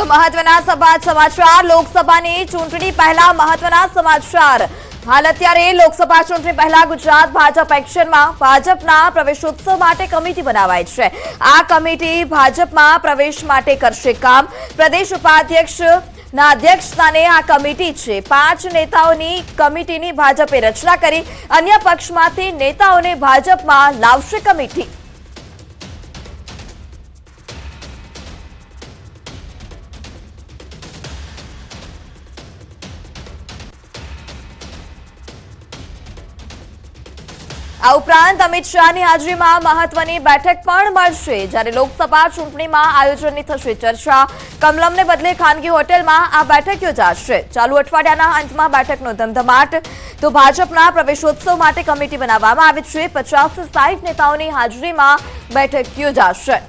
તો મહત્વના સમાચાર. લોકસભાની ચૂંટણી પહેલા મહત્વના સમાચાર. હાલ અત્યારે લોકસભા ચૂંટણી પહેલા ગુજરાત ભાજપ એક્શનમાં. ભાજપના પ્રવેશોત્સવ માટે કમિટી બનાવાય છે. આ કમિટી ભાજપમાં પ્રવેશ માટે કરશે કામ. પ્રદેશ ઉપાધ્યક્ષ ના અધ્યક્ષ આ કમિટી છે. પાંચ નેતાઓની કમિટીની ભાજપે રચના કરી. અન્ય પક્ષમાંથી નેતાઓને ભાજપમાં લાવશે કમિટી. આ ઉપરાંત અમિત શાહની હાજરીમાં મહત્વની બેઠક પણ મળશે. જ્યારે લોકસભા ચૂંટણીમાં આયોજનની થશે ચર્ચા. કમલમને બદલે ખાનગી હોટેલમાં આ બેઠક યોજાશે. ચાલુ અઠવાડિયાના અંતમાં બેઠકનો ધમધમાટ. તો ભાજપના પ્રવેશોત્સવ માટે કમિટી બનાવવામાં આવી છે. પચાસ સાઠ નેતાઓની હાજરીમાં બેઠક યોજાશે.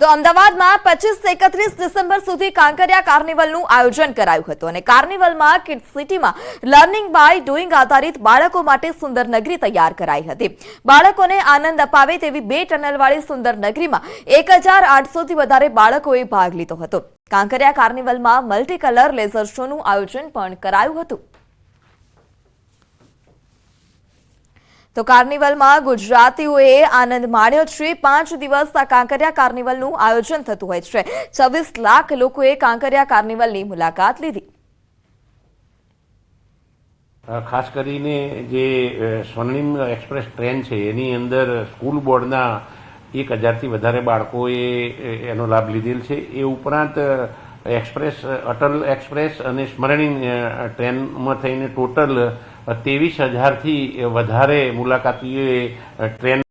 તો અમદાવાદમાં પચીસ એકત્રીસ ડિસેમ્બર સુધી કાંકરિયા કાર્નિવલનું આયોજન કરાયું હતું અને કાર્નિવલમાં કિડ સિટીમાં લર્નિંગ બાય ડુઈંગ આધારિત બાળકો માટે સુંદર નગરી તૈયાર કરાઈ હતી. બાળકોને આનંદ અપાવે તેવી બે ટનલવાળી સુંદર નગરીમાં એક હજાર આઠસોથી વધારે બાળકોએ ભાગ લીધો હતો. કાંકરિયા કાર્નિવલમાં મલ્ટી કલર લેઝર શોનું આયોજન પણ કરાયું હતું. તો કાર્નિવલમાં ગુજરાતીઓએ આનંદ માણ્યો છે. પાંચ દિવસ આ કાંકરિયા કાર્નિવલનું આયોજન થતું હોય છે. છવ્વીસ લાખ લોકોએ કાંકરિયા કાર્નિવલની મુલાકાત લીધી. ખાસ કરીને જે સ્વર્ણિમ એક્સપ્રેસ ટ્રેન છે, એની અંદર સ્કૂલ બોર્ડના એક હજારથી વધારે બાળકોએ એનો લાભ લીધેલ છે. એ ઉપરાંત એક્સપ્રેસ, અટલ એક્સપ્રેસ અને સ્મરણી ટ્રેનમાં થઈને ટોટલ ત્રેવીસ હજારથી વધારે મુલાકાતીઓએ ટ્રેન